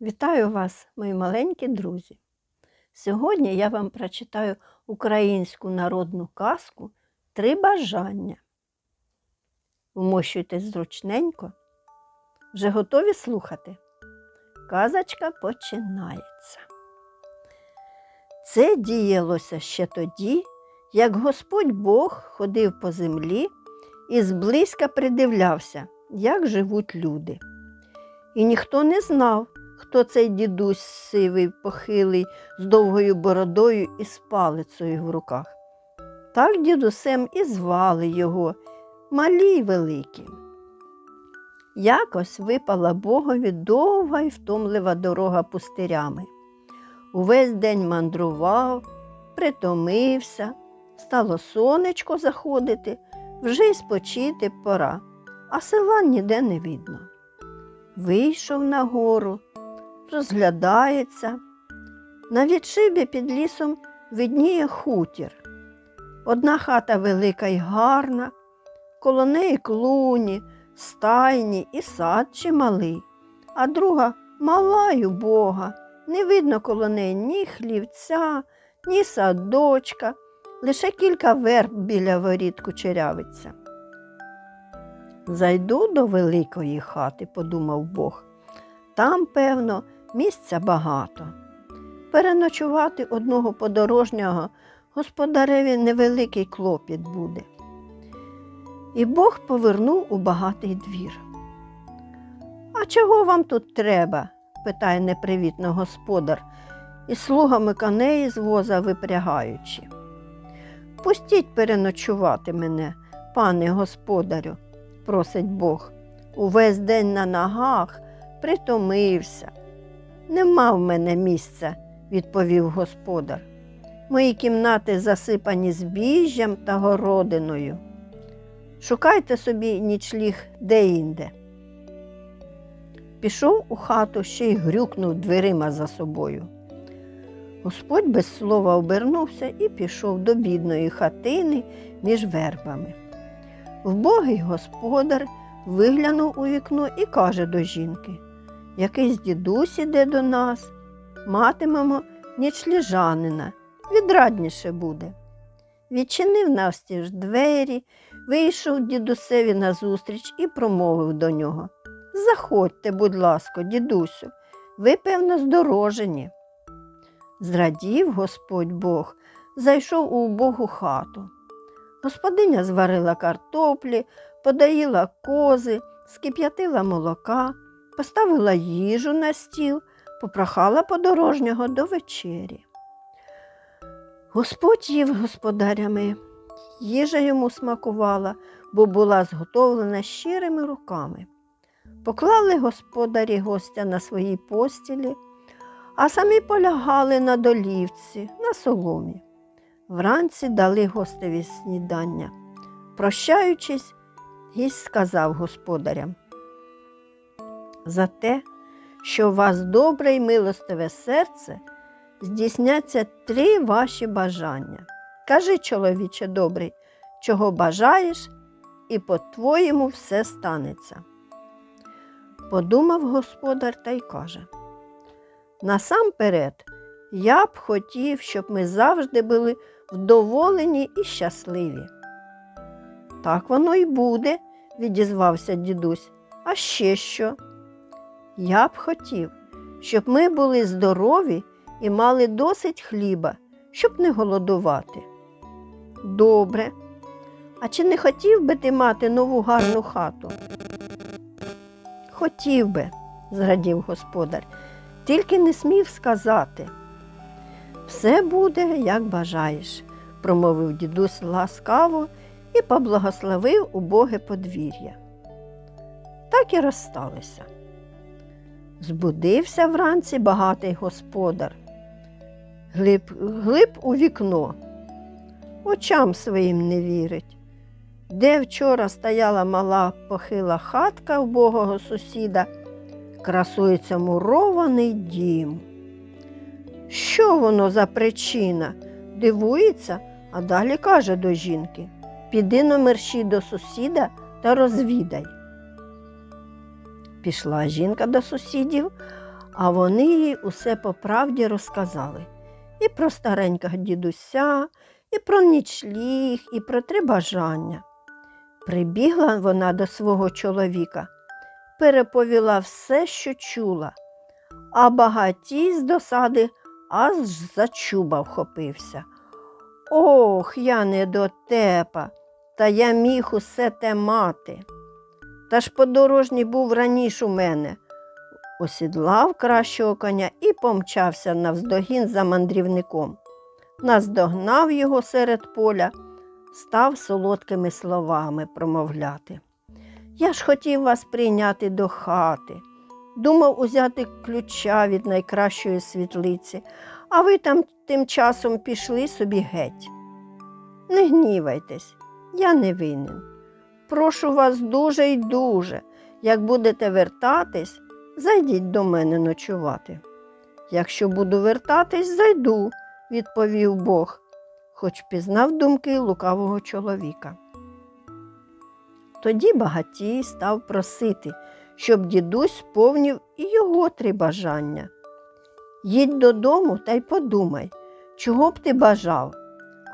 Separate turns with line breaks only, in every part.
Вітаю вас, мої маленькі друзі! Сьогодні я вам прочитаю українську народну казку Три бажання. Вмощуйтесь зручненько. Вже готові слухати? Казочка починається. Це діялося ще тоді, як Господь Бог ходив по землі і зблизька придивлявся, як живуть люди. І ніхто не знав, хто цей дідусь сивий, похилий, з довгою бородою і з палицею в руках. Так дідусем і звали його, малі й великі. Якось випала Богові довга й втомлива дорога пустирями. Увесь день мандрував, притомився, стало сонечко заходити, вже й спочити пора, а села ніде не видно. Вийшов на гору, розглядається. На відшибі під лісом видніє хутір. Одна хата велика й гарна, коло неї клуні, стайні і сад чималий, а друга мала й убога. Не видно коло неї ні хлівця, ні садочка, лише кілька верб біля воріт кучерявиться. Зайду до великої хати, подумав Бог. Там, певно, місця багато. Переночувати одного подорожнього господареві невеликий клопіт буде. І Бог повернув у багатий двір. А чого вам тут треба? питає непривітно господар, і слугами коней з воза випрягаючи. Пустіть переночувати мене, пане господарю, просить Бог. Увесь день на ногах притомився. Нема в мене місця, відповів господар. Мої кімнати засипані збіжжям та городиною. Шукайте собі нічліг де-інде. Пішов у хату ще й грюкнув дверима за собою. Господь без слова обернувся і пішов до бідної хатини між вербами. Вбогий господар виглянув у вікно і каже до жінки Якийсь дідусь іде до нас, матимемо нічліжанина, відрадніше буде. Відчинив навстіж двері, вийшов дідусеві назустріч і промовив до нього Заходьте, будь ласка, дідусю, ви, певно, здорожені. Зрадів Господь Бог, зайшов у убогу хату. Господиня зварила картоплі, подаїла кози, скип'ятила молока, поставила їжу на стіл, попрохала подорожнього до вечері. Господь їв господарями, їжа йому смакувала, бо була зготовлена щирими руками. Поклали господарі гостя на своїй постілі, а самі полягали на долівці, на соломі. Вранці дали гостеві снідання. Прощаючись, гість сказав господарям. За те, що у вас добре й милостиве серце, здійсняться три ваші бажання. Кажи, чоловіче добрий, чого бажаєш, і по-твоєму все станеться. Подумав господар та й каже Насамперед, я б хотів, щоб ми завжди були вдоволені і щасливі. Так воно й буде, відізвався дідусь. А ще що? Я б хотів, щоб ми були здорові і мали досить хліба, щоб не голодувати. Добре. А чи не хотів би ти мати нову гарну хату? Хотів би, зрадів господар, тільки не смів сказати. Все буде, як бажаєш, промовив дідусь ласкаво і поблагословив убоге подвір'я. Так і розсталися. Збудився вранці багатий господар, глиб, глиб у вікно, очам своїм не вірить. Де вчора стояла мала похила хатка убогого сусіда, красується мурований дім. Що воно за причина? Дивується, а далі каже до жінки Піди номерші до сусіда та розвідай. Пішла жінка до сусідів, А вони їй усе по правді розказали. І про старенького дідуся, і про нічліг, і про три бажання. Прибігла вона до свого чоловіка, переповіла все, що чула, а багатій з досади аж за чуба вхопився. Ох, я не дотепа, та я міг усе те мати. Та ж подорожній був раніше у мене. Осідлав кращого коня і помчався навздогін за мандрівником. Наздогнав його серед поля, став солодкими словами промовляти. Я ж хотів вас прийняти до хати, думав узяти ключа від найкращої світлиці, а ви там тим часом пішли собі геть. Не гнівайтесь, я не винен. Прошу вас дуже й дуже, як будете вертатись, зайдіть до мене ночувати. Якщо буду вертатись, зайду, відповів Бог, хоч пізнав думки лукавого чоловіка. Тоді багатій став просити, щоб дідусь сповнив і його три бажання. Їдь додому та й подумай, чого б ти бажав,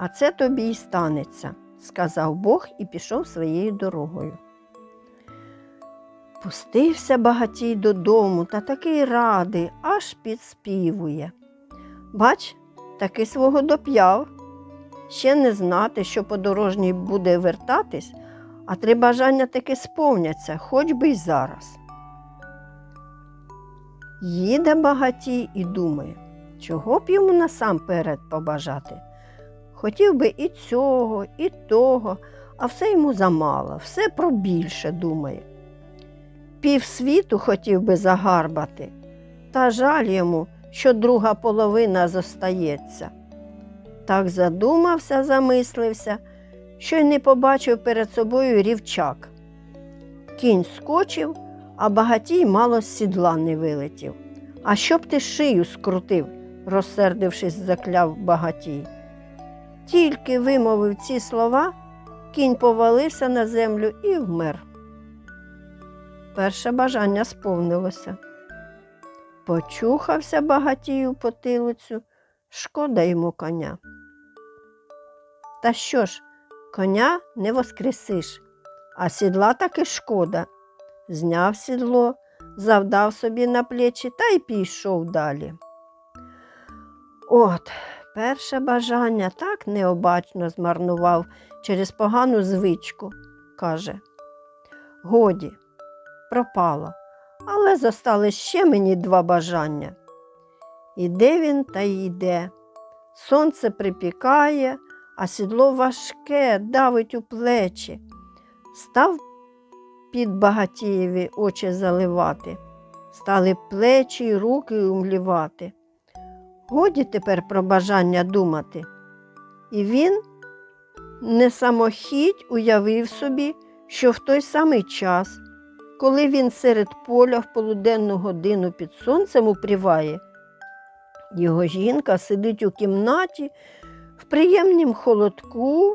а це тобі й станеться, сказав Бог і пішов своєю дорогою. Пустився багатій додому та такий радий, аж підспівує. Бач, таки свого доп'яв. Ще не знати, що подорожній буде вертатись, а три бажання таки сповняться, хоч би й зараз. Їде багатій і думає, чого б йому насамперед побажати. Хотів би і цього, і того, а все йому замало, все про більше думає. Півсвіту хотів би загарбати, та жаль йому, що друга половина зостається. Так задумався, замислився, що й не побачив перед собою рівчак. Кінь скочив, а багатій мало з сідла не вилетів. А щоб ти шию скрутив, розсердившись, закляв багатій. Тільки вимовив ці слова, кінь повалився на землю і вмер. Перше бажання сповнилося. Почухався багатію потилицю, шкода йому коня. Та що ж, коня не воскресиш, а сідла таки шкода. Зняв сідло, завдав собі на плечі та й пішов далі. От, перше бажання так необачно змарнував через погану звичку, каже. Годі, пропало, але зостали ще мені два бажання. Іде він та й йде. Сонце припікає, а сідло важке, давить у плечі. Став під багатієві очі заливати, стали плечі й руки умлівати. Годі тепер про бажання думати. І він не самохідь уявив собі, що в той самий час, коли він серед поля в полуденну годину під сонцем упріває, його жінка сидить у кімнаті в приємнім холодку,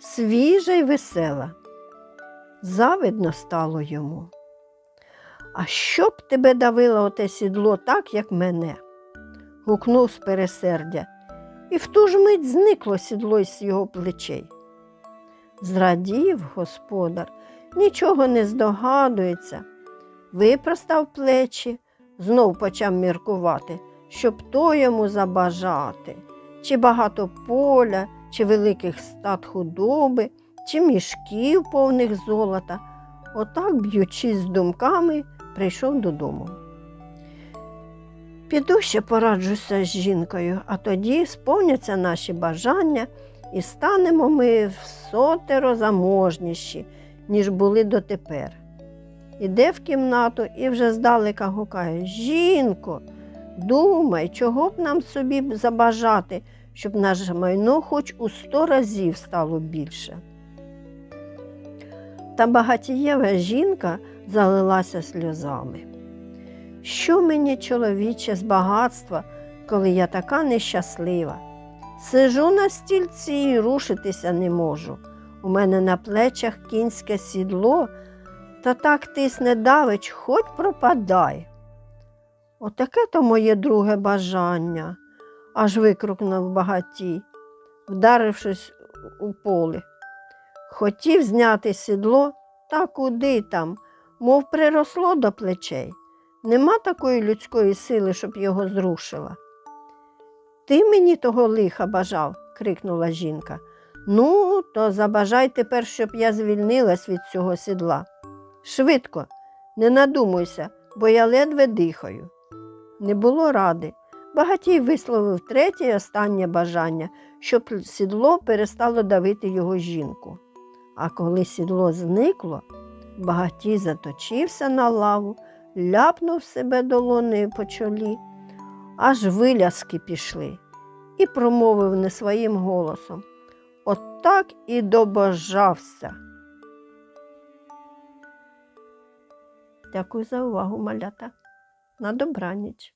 свіжа й весела. Завидно стало йому. А що б тебе давило оте сідло так, як мене? Гукнув з пересердя, і в ту ж мить зникло сідло із його плечей. Зрадів господар, нічого не здогадується, випростав плечі, знов почав міркувати, щоб то йому забажати, чи багато поля, чи великих стат худоби, чи мішків повних золота. Отак, б'ючись з думками, прийшов додому. Піду ще пораджуся з жінкою, а тоді сповняться наші бажання і станемо ми в сотеро заможніші, ніж були дотепер. Іде в кімнату і вже здалека гукає Жінко, думай, чого б нам собі забажати, щоб наше майно хоч у сто разів стало більше. Та багатієва жінка залилася сльозами. Що мені, чоловіче, з багатства, коли я така нещаслива? Сижу на стільці і рушитися не можу. У мене на плечах кінське сідло, та так тисне давич, хоч пропадай. Отаке то моє друге бажання, аж викрикнув багатій, вдарившись у поле. Хотів зняти сідло, та куди там, мов приросло до плечей. Нема такої людської сили, щоб його зрушила. Ти мені того лиха бажав, крикнула жінка. Ну, то забажай тепер, щоб я звільнилась від цього сідла. Швидко, не надумуйся, бо я ледве дихаю. Не було ради. Багатій висловив третє і останнє бажання, щоб сідло перестало давити його жінку. А коли сідло зникло, багатій заточився на лаву, ляпнув себе долонею по чолі, аж виляски пішли, і промовив не своїм голосом. От так і добожався. Дякую за увагу, малята. На добраніч.